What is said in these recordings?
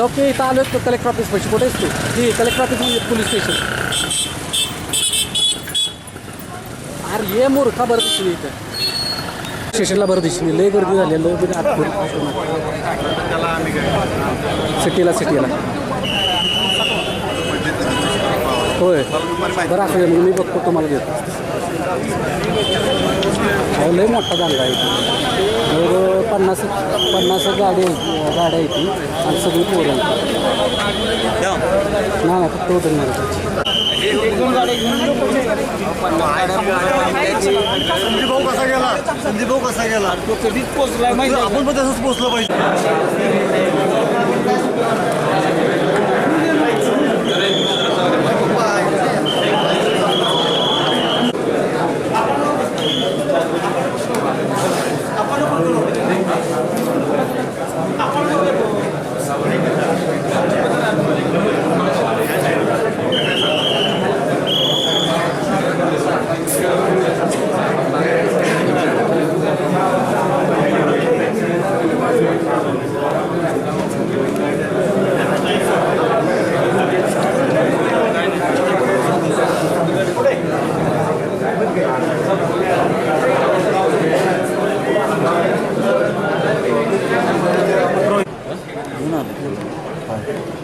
Okay इथं आलो collector office पैसे आहेस तू ती कलेक्टर ऑफ़िस पोलीस स्टेशन। अरे ये मूर्खा बरं दिसली इथं स्टेशनला बरं दिसली लय गर्दी झाली सिटीला सिटीला। होय, बरं लय पन्नास पन्नास गाडी गाड्या येतील आणि सगळी पोरं नाही नाही फक्त उतरणार संदीप भाऊ कसा गेला? संदीप भाऊ कसा गेला? तो कधीच पोचला माहिती आपण पण तसंच पोचलं पाहिजे. なんですよ、はい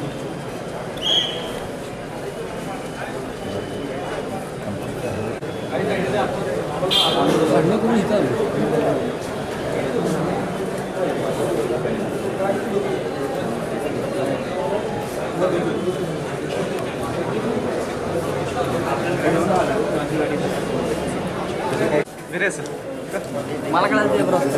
マラカラでブロック。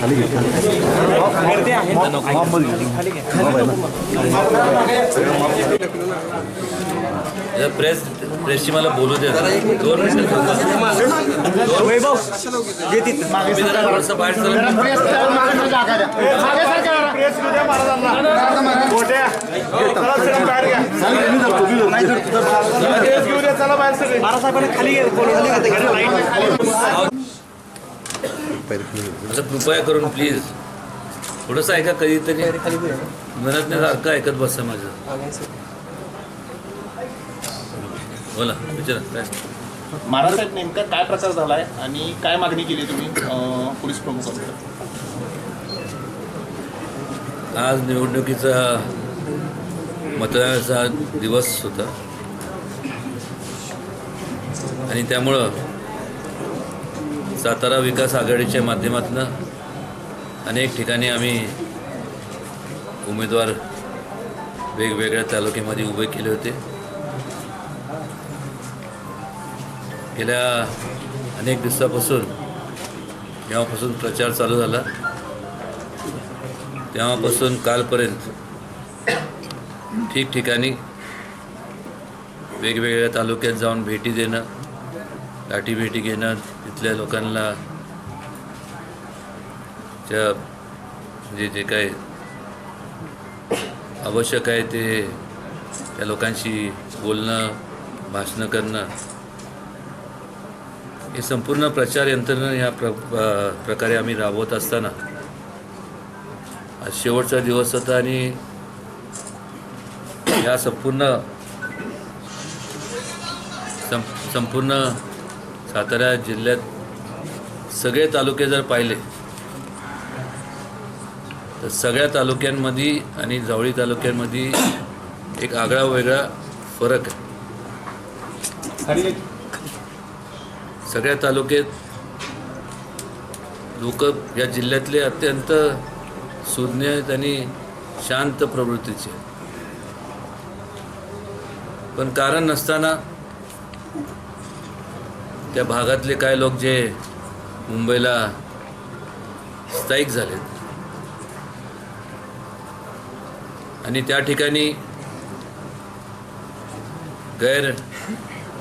गर्दी आहे प्रेस प्रेसची मला बोलू दे दोन मिनिटं जरा थोडंसं बाहेर चला. बाळासाहेबांना खाली असं कृपया करून प्लीज. थोडंसं ऐका कधीतरी. मनात नाही सारखं ऐकत बसा माझं. बोला विचारा काय? महाराष्ट्रात नेमका काय प्रकार झालाय आणि काय मागणी केली तुम्ही पोलीस प्रमुखांकडे आज निवडणुकीचा मतदानाचा दिवस होता. आणि त्यामुळं सातारा विकास आघाडीच्या माध्यमातून अनेक ठिकाणी आम्ही उमेदवार वेगवेगळ्या तालुक्यामध्ये उभे केले होते. गेल्या अनेक दिवसापासून जेव्हापासून प्रचार चालू झाला तेव्हापासून कालपर्यंत ठिकठिकाणी वेगवेगळ्या तालुक्यात जाऊन भेटी देणं गाठीभेटी घेणं तिथल्या लोकांना त्या म्हणजे जे काय आवश्यक आहे ते त्या लोकांशी बोलणं भाषणं करणं हे संपूर्ण प्रचार यंत्रणा या प्र प्रकारे आम्ही राबवत असताना आज शेवटचा दिवस होता आणि या संपूर्ण संपूर्ण सातारा जिल्ह्यात सगळे तालुके जर पाहिले तर सगळ्या तालुक्यांमध्ये आणि जावळी तालुक्यांमध्ये एक आगळा वेगळा फरक आहे सगळ्या तालुक्यात लोक या जिल्ह्यातले अत्यंत सुज्ञ आहेत आणि शांत प्रवृत्तीचे. पण कारण नसताना त्या भागातले काय लोक जे मुंबईला स्थायिक झालेत. आणि त्या ठिकाणी गैर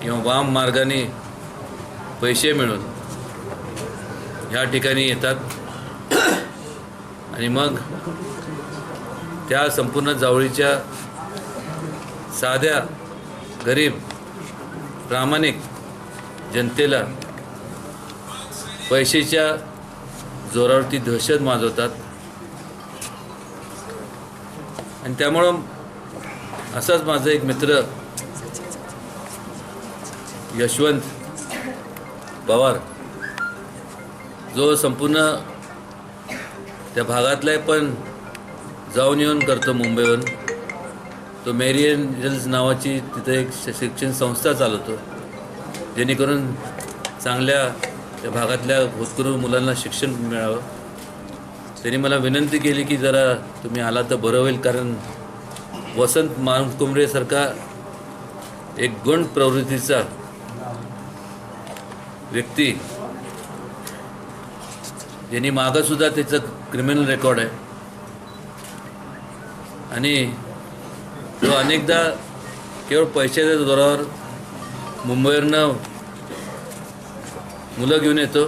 किंवा वाम मार्गाने पैसे मिळून ह्या ठिकाणी येतात. आणि मग त्या संपूर्ण जावळीच्या साध्या गरीब प्रामाणिक जनतेला पैशाच्या जोरावरती दहशत माजवतात. आणि त्यामुळं असाच माझा एक मित्र यशवंत पवार जो संपूर्ण त्या भागातला आहे पण जाऊन येऊन करतो मुंबईवरून. तो मेरियन हिल्स नावाची तिथं एक शिक्षण संस्था चालवतो. जेणेकरून चांगल्या त्या भागातल्या भूतपूर्व मुलांना शिक्षण मिळावं. त्यांनी मला विनंती केली की जरा तुम्ही आला तर बरं होईल कारण वसंत मानकुंबरेसारखा एक गुण प्रवृत्तीचा व्यक्ती. ज्यांनी मागंसुद्धा त्याचं क्रिमिनल रेकॉर्ड आहे. आणि तो अनेकदा केवळ पैशाच्या जोरावर मुंबईवरनं मुलं घेऊन येतो.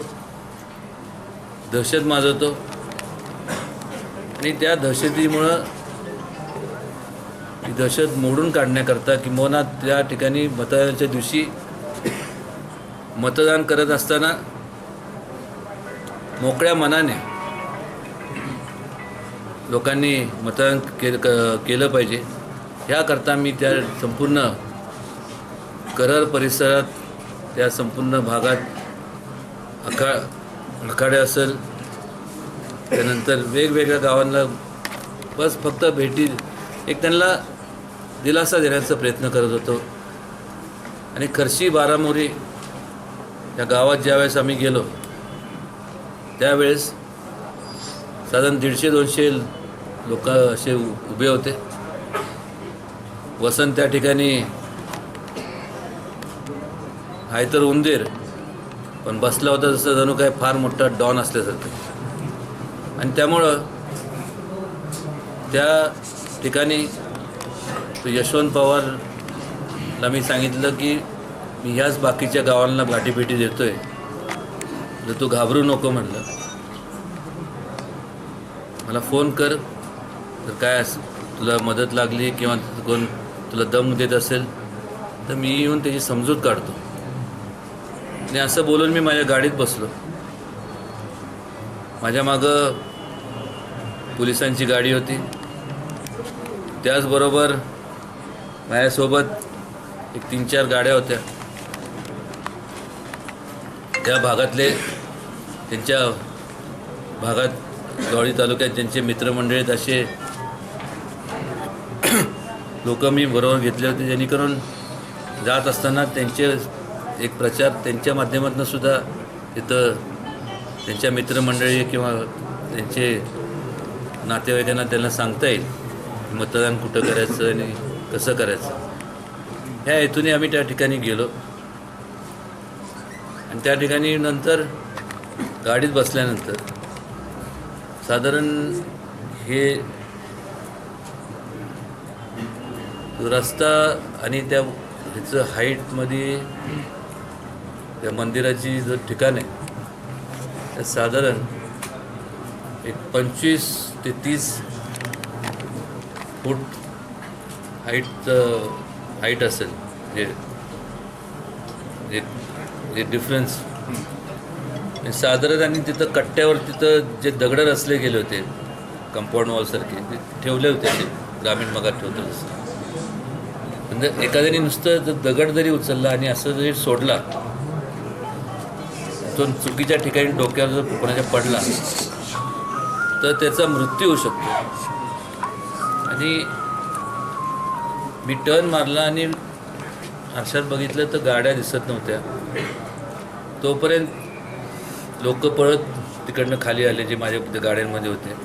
दहशत माजवतो. आणि त्या दहशतीमुळं ही दहशत मोडून काढण्याकरता किंबहुना त्या ठिकाणी मतदानाच्या दिवशी मतदान करत असताना मोकळ्या मनाने लोकांनी मतदान के केलं पाहिजे. ह्याकरता मी त्या संपूर्ण करार परिसरात त्या संपूर्ण भागात अखा आखाडे असेल त्यानंतर वेगवेगळ्या गावांना बस फक्त भेटी एक त्यांना दिलासा देण्याचा प्रयत्न करत होतो. आणि खर्शी बारामोरी या गावात ज्यावेळेस आम्ही गेलो त्यावेळेस साधारण दीडशे दोनशे लोक असे उभे होते. वसंत त्या ठिकाणी आहे तर उंदीर पण बसला होता जसं जणू काय फार मोठा डॉन असल्यासारखं. आणि त्यामुळं त्या ठिकाणी तो यशवंत पवारला मी सांगितलं की मी ह्याच बाकीच्या गावांना गाठीभेटी देतोय. तर तू घाबरू नको म्हटलं मला फोन कर. तर काय अस तुला मदत लागली किंवा कोण तुला दम देत असेल तर मी येऊन त्याची समजूत काढतो. आणि असं बोलून मी माझ्या गाडीत बसलो. माझ्या मागं पोलिसांची गाडी होती. त्याचबरोबर माझ्यासोबत एक तीन चार गाड्या होत्या. त्या भागातले त्यांच्या भागात गवळी तालुक्यात ज्यांचे मित्रमंडळीत असे लोक मी बरोबर घेतले होते. जेणेकरून जात असताना त्यांचे एक प्रचार त्यांच्या माध्यमातून सुद्धा तिथं त्यांच्या मित्रमंडळी किंवा त्यांचे नातेवाईकांना त्यांना सांगता येईल मतदान कुठं करायचं आणि कसं करायचं. ह्या हेतूने आम्ही त्या ठिकाणी गेलो. आणि त्या ठिकाणी नंतर गाडीत बसल्यानंतर साधारण हे रस्ता आणि त्या ह्याचं हाईटमध्ये त्या मंदिराची जर ठिकाण आहे त्या साधारण एक पंचवीस ते तीस फूट हाईटचं हाईट असेल. जे जे डिफरन्स साधारण आणि तिथं कट्ट्यावर तिथं जे दगडं रचले गेले होते कंपाऊंड वॉलसारखे ते ठेवले होते ते ग्रामीण भागात ठेवतो जसं म्हणजे एखाद्याने नुसतं जर दगड जरी उचलला आणि असं जरी सोडला तो चुकीच्या ठिकाणी डोक्यावर जर कोणाच्या पडला तर त्याचा मृत्यू होऊ शकतो. आणि मी टर्न मारला आणि आरशात बघितलं तर गाड्या दिसत नव्हत्या. तोपर्यंत लोक पळत तिकडनं खाली आले जे माझ्या गाड्यांमध्ये होते.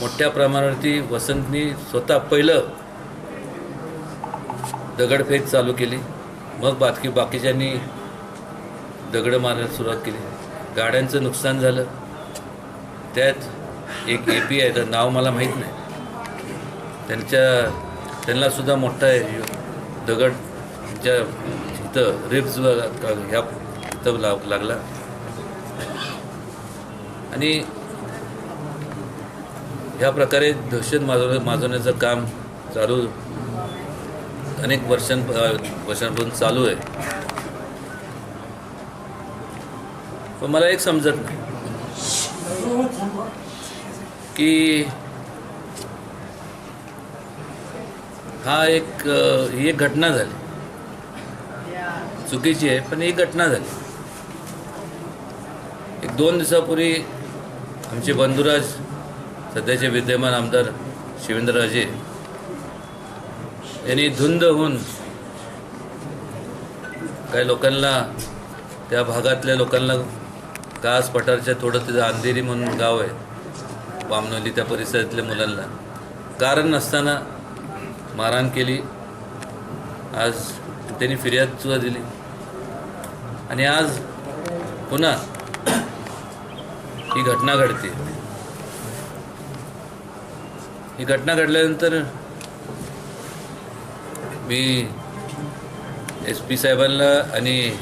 मोठ्या प्रमाणावरती वसंतनी स्वतः पहिलं दगडफेक चालू केली. मग बाकी बाकीच्यांनी दगडं मारायला सुरुवात केली. गाड्यांचं नुकसान झालं. त्यात एक ए पी आहे तर नाव मला माहीत नाही. त्यांच्या त्यांनासुद्धा मोठा आहे. दगड ज्या इथं रिप्स ह्या इथं लाग लागला. आणि ह्या प्रकारे दहशत माजव माजवण्याचं काम चालू अनेक वर्षां वर्षांपासून चालू आहे. पण मला एक समजत नाही. की हा एक ही एक घटना झाली. चुकीची आहे पण ही घटना झाली. एक दोन दिवसापूर्वी आमचे बंधुराज सध्याचे विद्यमान आमदार शिवेंद्रराजे यांनी धुंद होऊन काही लोकांना त्या भागातल्या लोकांना कास पठारच्या थोडं तिथं अंधेरी म्हणून गाव आहे. वामनोली त्या परिसरातल्या मुलांना. कारण नसताना मारहाण केली. आज त्यांनी फिर्याद सुद्धा दिली. आणि आज पुन्हा ही घटना घडते. ही घटना घडल्यानंतर मी एस पी साहेबांना आणि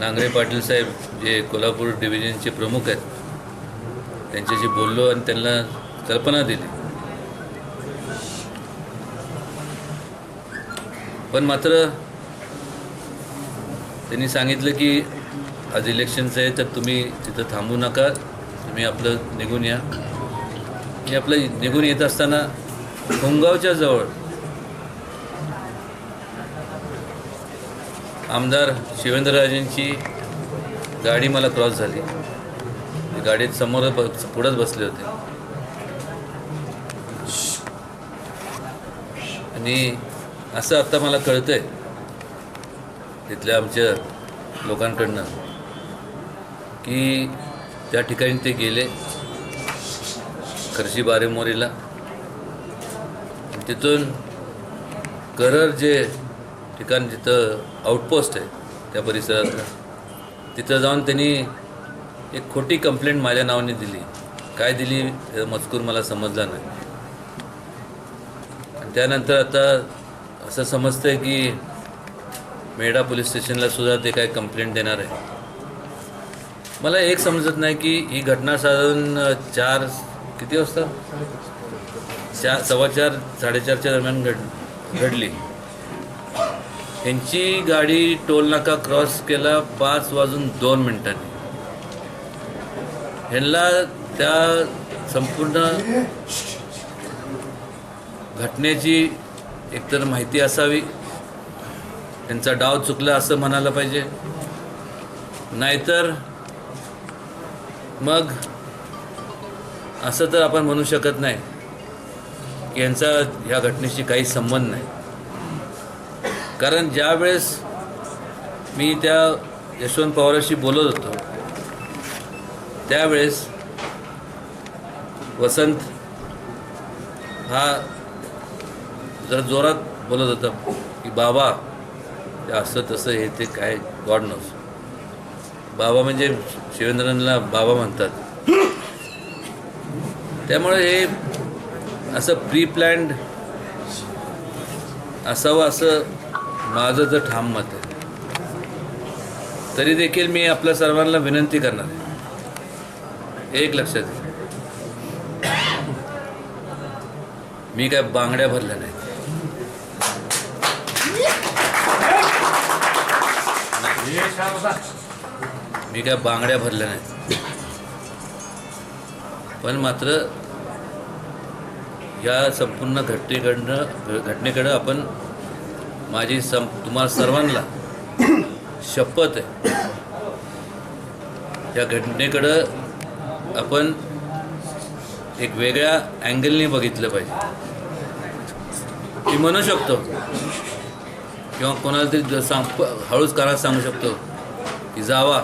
नांगरे पाटील साहेब जे कोल्हापूर डिव्हिजनचे प्रमुख आहेत त्यांच्याशी बोललो आणि त्यांना कल्पना दिली. पण मात्र त्यांनी सांगितलं की आज इलेक्शनचं आहे तर तुम्ही तिथं थांबू नका तुम्ही आपलं निघून या. मी आपलं निघून येत असताना होमगावच्या जवळ आमदार शिवेंद्रराजेंची गाडी मला क्रॉस झाली. गाडीत समोर ब पुढंच बसले होते. आणि असं आत्ता मला कळतंय तिथल्या आमच्या लोकांकडनं की त्या ठिकाणी ते गेले खर्शी बारेमोरीला. तिथून करर जे ठिकाण जिथं आउटपोस्ट आहे त्या परिसरातलं. तिथं जाऊन त्यांनी एक खोटी कंप्लेंट माझ्या नावाने दिली. काय दिली मजकूर मला समजला नाही. आणि त्यानंतर आता असं समजतंय की मेढा पोलीस स्टेशनला सुद्धा ते काय कंप्लेंट देणार आहे. मला एक समजत नाही की ही घटना साधारण चार किती वाजता? चार सव्वा चार साडेचारच्या दरम्यान घड घडली. यांची गाडी टोल नाका क्रॉस केला पाच वाजून दोन मिनिटांनी. ह्यांना त्या संपूर्ण घटनेची एकतर माहिती असावी त्यांचा डाव चुकला असं म्हणायला पाहिजे. नाहीतर मग असं तर आपण म्हणू शकत नाही की यांचा ह्या घटनेशी काही संबंध नाही. कारण ज्या वेळेस मी त्या यशवंत पवाराशी बोलत होतो त्यावेळेस वसंत हा जरा जोरात बोलत होता की बाबा ते असं तसं हे ते काय गॉड नस. बाबा म्हणजे शिवेंद्रनला बाबा म्हणतात. त्यामुळे हे असं प्री प्लॅन्ड असावं असं माझं जर ठाम मत आहे तरी देखील मी आपल्या सर्वांना विनंती करणार आहे. एक लक्षात घ्या. मी काय बांगड्या भरल्या नाही मी काय बांगड्या भरल्या नाहीत. पण मात्र या संपूर्ण घटनेकडनं घटनेकडं आपण माझी सं तुम्हाला सर्वांना शपथ आहे. या घटनेकडं आपण एक वेगळ्या अँगलने बघितलं पाहिजे. मी म्हणू शकतो किंवा कोणाला तरी सांग हळूच कानात सांगू शकतो की जावा.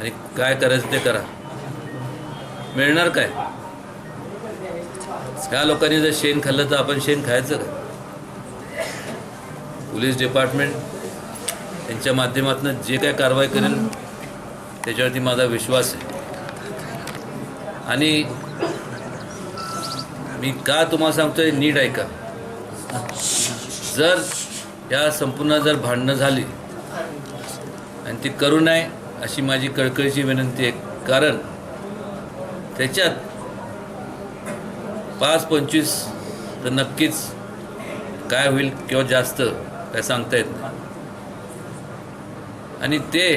आणि काय करायचं ते करा. मिळणार काय? ह्या लोकांनी जर शेण खाल्लं तर आपण शेण खायचं का पोलीस डिपार्टमेंट त्यांच्या माध्यमातून जे काय कारवाई करेल त्याच्यावरती माझा विश्वास आहे. आणि मी का तुम्हाला सांगतोय नीट ऐका. जर या संपूर्ण जर भांडणं झाली आणि ती करू नये अशी माझी कळकळीची विनंती आहे. कारण त्याच्यात पाच पंचवीस तर नक्कीच काय होईल किंवा जास्त काय सांगता येत नाही आणि ते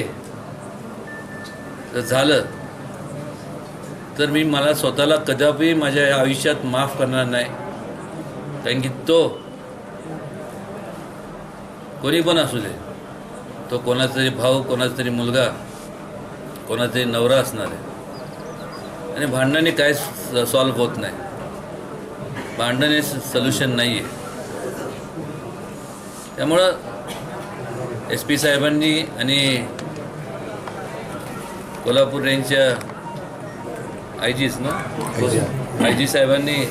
जर झालं तर मी मला स्वतःला कदापि माझ्या आयुष्यात माफ करणार नाही. कारण की तो कोणी पण असू दे तो कोणाचा तरी भाऊ कोणाचा तरी मुलगा कोणाचा तरी नवरा असणार आहे. आणि भांडणाने काय सॉल्व्ह होत नाही. भांडण हे सोल्युशन नाही आहे त्यामुळं एस पी साहेबांनी आणि कोल्हापूर रेंजच्या आय जीच ना आय जी साहेबांनी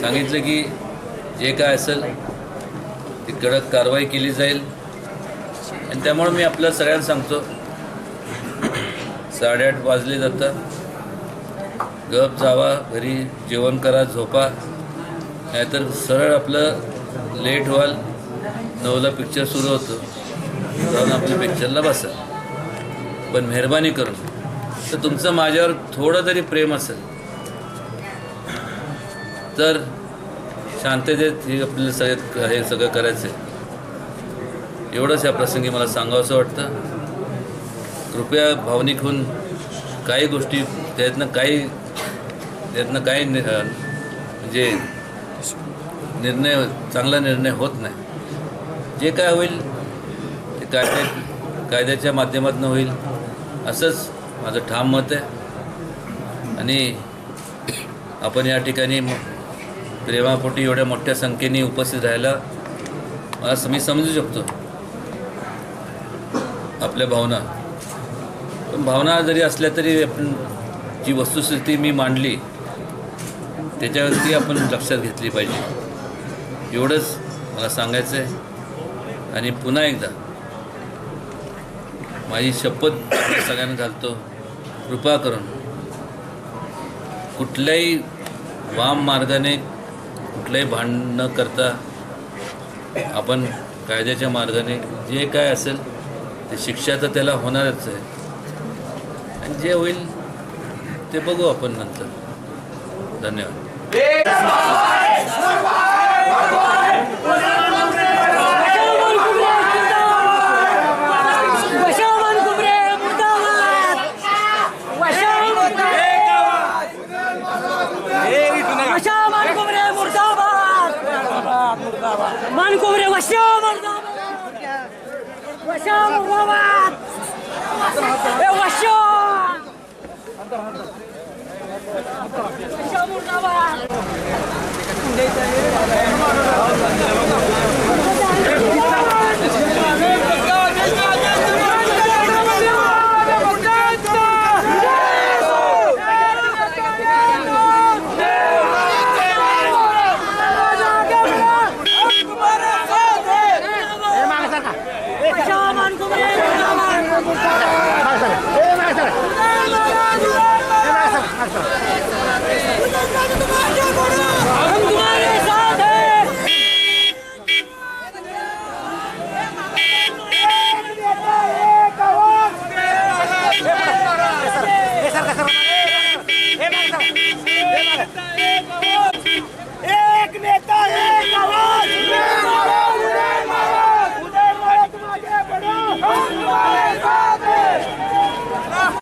सांगितलं की जे काय असेल ती कडक कारवाई केली जाईल. आणि त्यामुळं मी आपल्या सगळ्यांना सांगतो साडेआठ वाजले जातात गप जावा घरी जेवण करा झोपा. नाहीतर सरळ आपलं लेट व्हाल. नऊला पिक्चर सुरू होतं. जाऊन आपल्या पिक्चरला बसा. पण मेहरबानी करून. तर तुमचं माझ्यावर थोडं तरी प्रेम असेल. तर शांततेत हे आपल्याला सगळ्यात हे सगळं करायचं आहे एवढंच या प्रसंगी मला सांगावंसं वाटतं. कृपया भावनिक होऊन काही गोष्टी त्यातनं काही त्यातनं काही नि- म्हणजे निर्णय चांगला निर्णय होत नाही. जे काय होईल ते कायद्या कायद्याच्या माध्यमातून होईल असंच माझं ठाम मत आहे. आणि आपण या ठिकाणी प्रेमापोटी एवढ्या मोठ्या संख्येने उपस्थित राहायला मला मी समजू शकतो. आपल्या भावना. पण भावना जरी असल्या तरी आपण जी वस्तुस्थिती मी मांडली त्याच्यावरती आपण लक्षात घेतली पाहिजे. एवढंच मला सांगायचं आहे आणि पुन्हा एकदा माझी शपथ सगळ्यांना घालतो. कृपा करून कुठल्याही वाम मार्गाने कुठलंही भांडण न करता आपण कायद्याच्या मार्गाने जे काय असेल ते शिक्षा तर त्याला होणारच आहे. आणि जे होईल ते बघू आपण नंतर. धन्यवाद. Şamurda var.